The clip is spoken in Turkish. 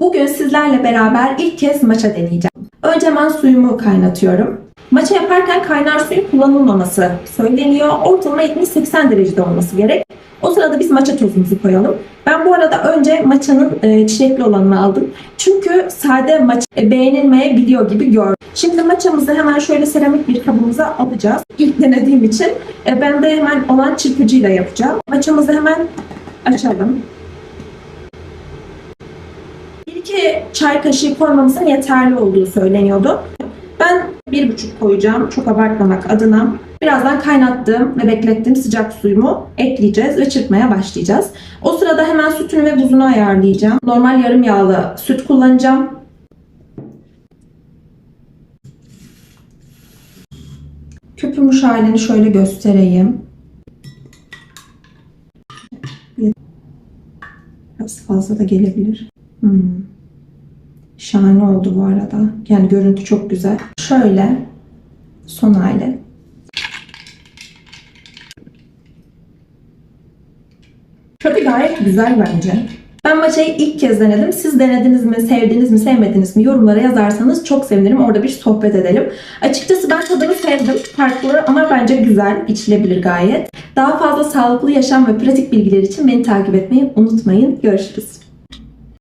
Bugün sizlerle beraber ilk kez maça deneyeceğim. Önce hemen suyumu kaynatıyorum. Maça yaparken kaynar suyun kullanılmaması söyleniyor. Ortalama 70-80 derecede olması gerek. O sırada biz maça tozumuzu koyalım. Ben bu arada önce maçanın e, çilekli olanını aldım. Çünkü sade maça e, beğenilmeyebiliyor gibi gördüm. Şimdi maçamızı hemen şöyle seramik bir kabımıza alacağız. İlk denediğim için e, ben de hemen olan çırpıcıyla yapacağım. Maçamızı hemen açalım. 1-2 çay kaşığı koymamızın yeterli olduğu söyleniyordu. Ben bir buçuk koyacağım çok abartmamak adına. Birazdan kaynattığım ve beklettiğim sıcak suyumu ekleyeceğiz ve çırpmaya başlayacağız. O sırada hemen sütünü ve buzunu ayarlayacağım. Normal yarım yağlı süt kullanacağım. Köpürmüş halini şöyle göstereyim. Biraz fazla da gelebilir. Hmm. Şahane oldu bu arada. Yani görüntü çok güzel. Şöyle son hali. Tadı gayet güzel bence. Ben maçayı ilk kez denedim. Siz denediniz mi, sevdiniz mi, sevmediniz mi yorumlara yazarsanız çok sevinirim. Orada bir sohbet edelim. Açıkçası ben tadını sevdim. Farklı ama bence güzel, içilebilir gayet. Daha fazla sağlıklı yaşam ve pratik bilgiler için beni takip etmeyi unutmayın. Görüşürüz.